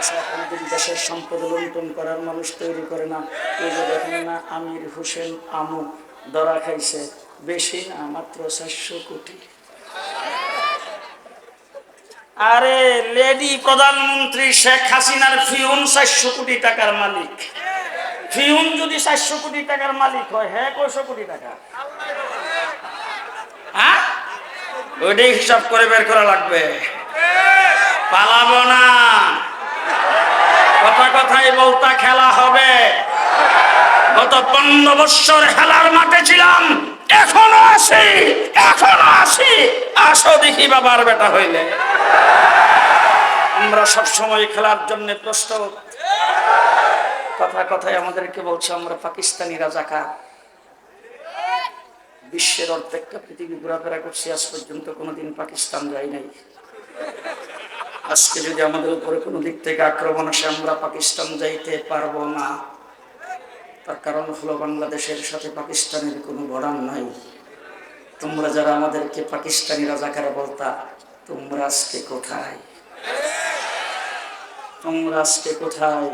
আশা কোনোদিন দেশের সম্পদ লুণ্ঠন করার মানুষ তৈরি করে না। এই যে দেখেন না, আমির হোসেন আমু ধরা খাইছে। বেশি না, মাত্র চারশো কোটি। আরে লেডি প্রধানমন্ত্রী শেখ হাসিনার ফিউন চারশো কোটি টাকার মালিক। ফিউন যদি চারশো কোটি টাকার মালিক হয় হ্যাঁ কয়শো কোটি টাকা? হ্যাঁ? ওইটাই হিসাব করে বের করা লাগবে। পালাবো না। কথা কথাই বলতা খেলা হবে। গত পনেরো বৎসর খেলার মাঠে ছিলাম, এখনও আসি এখনও আসি আসো দেখি বাবার বেটা হইলে। আমরা সব সময় খেলার জন্য প্রস্তুত। কথা কথায় আমাদেরকে বলছে, আমরা পাকিস্তানি রাজাকা বিশ্বের অর্ধেকটা পৃথিবী ঘোরাফেরা করছি, আজ পর্যন্ত কোনোদিন পাকিস্তান যাই নাই। আজকে যদি আমাদের উপরে কোনো দিক থেকে আক্রমণ আসে, আমরা পাকিস্তান যাইতে পারব না। তার কারণ হলো বাংলাদেশের সাথে পাকিস্তানের কোনো বড়ান নাই। তোমরা যারা আমাদেরকে পাকিস্তানি রাজাকারা বলতা, তোমরা আজকে কোথায়? তোমরা আজকে কোথায়?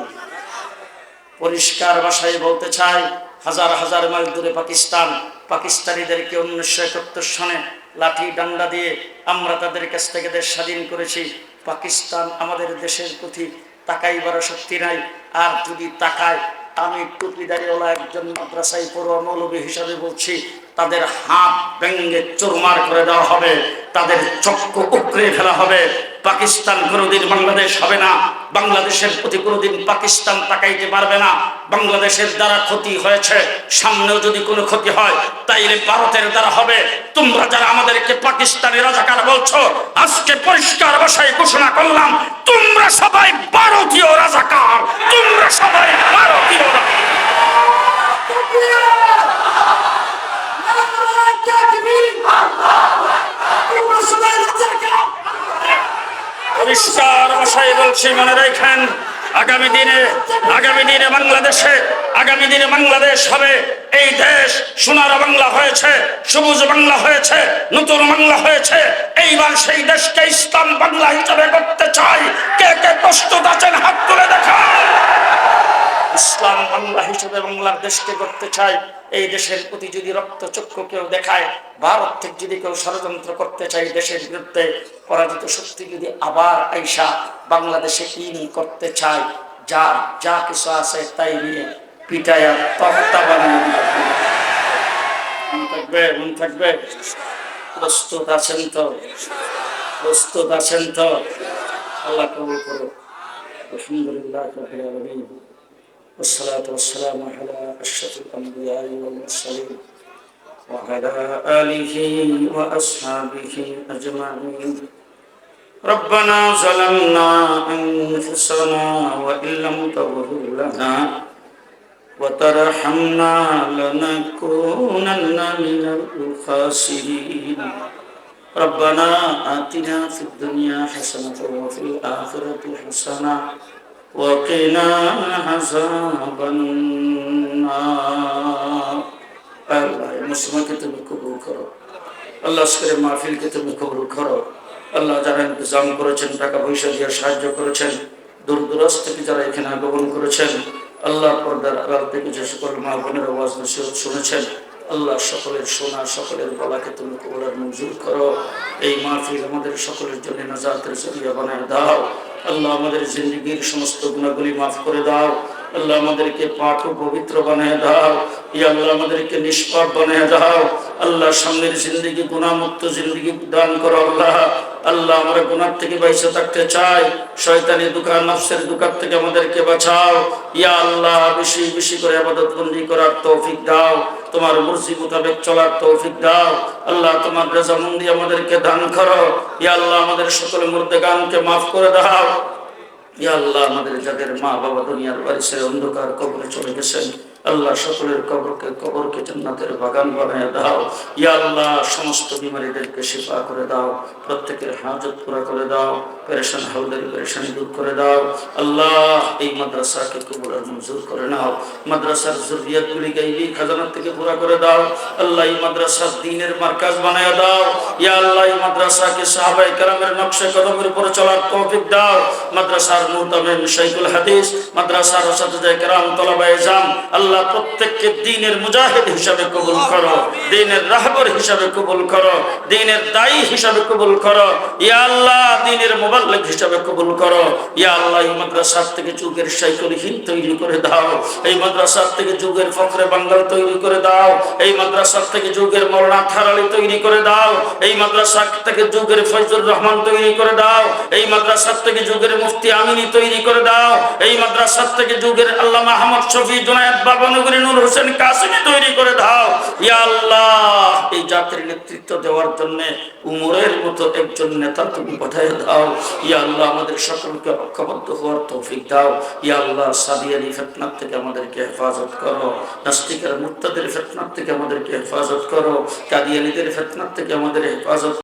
পরিষ্কার ভাষায় বলতে চাই, হাজার হাজার মাইল দূরে পাকিস্তান, পাকিস্তানিদেরকে উনিশশো একাত্তর সনে লাঠি ডান্ডা দিয়ে আমরা তাদের কাছ থেকে দেশ স্বাধীন করেছি। পাকিস্তান আমাদের দেশের প্রতি তাকাইবার শক্তি নাই। আর যদি তাকায়, আমি টুপিদারিওয়ালা একজন মাদ্রাসায় পড়ুয়া মৌলবী হিসাবে বলছি, তাদের হাত ব্যঙ্গে চোরমার করে দেওয়া হবে। তাদের চক্ষু উকড়ে ফেলা হবে। পাকিস্তান কোনোদিন বাংলাদেশ হবে না। বাংলাদেশের প্রতি কোনোদিন পাকিস্তান তাকাইতে পারবে না। বাংলাদেশের দ্বারা ক্ষতি হয়েছে, সামনেও যদি কোনো ক্ষতি হয়, তাইলে ভারতের দ্বারা হবে। তোমরা যারা আমাদেরকে পাকিস্তানি রাজাকার বলছো, আজকে পরিষ্কার ভাষায় ঘোষণা করলাম, তোমরা সবাই ভারতীয় রাজাকার তোমরা সবাই ভারতীয় রাজাকার। পরিষ্কার ভাষায় বলছি, মনে রাখেন, আগামী দিনে আগামী দিনে বাংলাদেশে, আগামী দিনে বাংলাদেশ হবে। এই দেশ সোনার বাংলা হয়েছে, সবুজ বাংলা হয়েছে, নতুন বাংলা হয়েছে। এইবার সেই দেশকে ইসলাম বাংলা হিসাবে করতে চাই। কে কে প্রস্তুত আছেন, হাত তুলে দেখান। ইসলাম বাংলা হিসেবে বাংলার দেশকে করতে চায়, এই দেশের প্রতি যদি রক্তচক্ষু কেউ দেখায়, ভারত থেকে যদি কেউ ষড়যন্ত্র করতে চায় দেশের বিরুদ্ধে, পরাজিত শক্তি যদি আবার আইসা বাংলাদেশে ইন করতে চায় যা যা কিছু আছে তাই নিয়ে পিটায়া তক্তা বানিয়ে থাকবে, মন থাকবে। প্রস্তুত আছেন তো? প্রস্তুত আছেন তো? আল্লাহ কবুল করো والصلاة والسلام على أشرف الأنبياء والمرسلين وعلى آله وأصحابه أجمعين. ربنا ظلمنا أنفسنا وإن لم تغفر لنا وترحمنا لنكونن من الخاسرين. ربنا آتنا في الدنيا حسنة وفي الآخرة حسنة وقنا عذاب النار আল্লাহ এই মুসলমানকে তুমি কবুল করো আল্লাহ আজকের মাহফিলকে তুমি কবুল করো আল্লাহ যারা ইন্তজাম করেছেন টাকা পয়সা দিয়ে সাহায্য করেছেন দূর দূরাজ থেকে যারা এখানে আগমন করেছেন আল্লাহ পর্দার আড়াল থেকে যে সকল মা বোনের আওয়াজ নসিহত শুনেছেন আল্লাহ সকলের সোনা, সকলের গলাকে তুমি কবুলার মঞ্জুর করো। এই মাহফিল আমাদের সকলের জন্য নাজাতের জরিয়া বানায় দাও। আল্লাহ আমাদের জিন্দগির সমস্ত গুণাগুলি মাফ করে দাও। আল্লাহ আমাদেরকে পাক ও পবিত্র বানিয়ে দাও। ইয়া আল্লাহ আমাদেরকে নিষ্পাপ বানিয়ে দাও। আল্লাহ সামনের জিন্দগি গুণামুক্ত জিন্দগি দান করো আল্লাহ। আল্লাহ আমরা গুনার থেকে বাইসে থাকতে চাই। শয়তানি দোকান নফসের দোকান থেকে আমাদেরকে বাঁচাও। ইয়া আল্লাহ, বেশি বেশি করে আবাদত বন্দি করার তৌফিক দাও। তোমার মুরসি মোতাবেক চলার তৌফিক দাও। আল্লাহ তোমার রেজামন্দি আমাদেরকে দান করো। ইয়া আল্লাহ আমাদের সকল মুর্দেগানকে মাফ করে দাও। ইয়া আল্লাহ আমাদের যাদের মা বাবা দুনিয়ার বাড়ি অন্ধকার কবরে চলে গেছেন। আল্লাহ সকলের কবরকে কবরকে জান্নাতের বাগান বানায় দাও। ইয়া আল্লাহ, সমস্ত বিমারীদেরকে শিফা করে দাও, প্রত্যেকের হাজত পুরা করে দাও, পেরেশান হাউদের পেরেশানি দূর করে দাও। আল্লাহ, এই মাদ্রাসাকে কবুলের মঞ্জুর করে নাও। মাদ্রাসার জরুরিয়াত গুলিকে এই খাজানা থেকে পুরা করে দাও। আল্লাহ, এই মাদ্রাসার দিনের মার্কাজ বানায় দাও। ইয়া আল্লাহ, এই মাদ্রাসাকে সাহাবাই কালামের নকশে কদমের উপরে চলার তৌফিক দাও। মাদ্রাসার মুহতামিম শাইখুল হাদিস, মাদ্রাসার ওসাতুজায়ে কেরাম তলাবায়ে জাম, আল্লাহ প্রত্যেককে দিনের মুজাহিদ হিসাবে কবুল করো, দিনের রাহবর হিসাবে কবুল করো, দিনের দায়ী হিসাবে কবুল করো, ইয়া আল্লাহ দিনের মোবাল্লিক হিসাবে কবুল করো, ইয়া আল্লাহ এই মাদ্রাসার থেকে যুগের শাইখুল হিন্দ তৈরি করে দাও, এই মাদ্রাসার থেকে যুগের ফখরে বাঙ্গাল তৈরি করে দাও, এই মাদ্রাসার থেকে যুগের মৌলানা থারালি তৈরি করে দাও, এই মাদ্রাসা থেকে যুগের ফজলুর রহমান তৈরি করে দাও, এই মাদ্রাসার থেকে যুগের মুফতি আমিনী তৈরি করে দাও, এই মাদ্রাসার থেকে যুগের আল্লামা আহমদ শফি জুনায়েদ বাবা হোসেন তৈরি করে দাও। ইয়া আল্লাহ, এই নেতৃত্ব দেওয়ার জন্য উমরের মতো একজন নেতা তুমি দাও। ইয়া আল্লাহ, আমাদের সকলকে হওয়ার তৌফিক দাও। ইয়া আল্লাহ ফিতনাত থেকে আমাদেরকে হেফাজত করো। নাস্তিকের মুক্তাদের ফিতনাত থেকে আমাদেরকে হেফাজত করো। কাদিয়ানিদের ফিতনাত থেকে আমাদের হেফাজত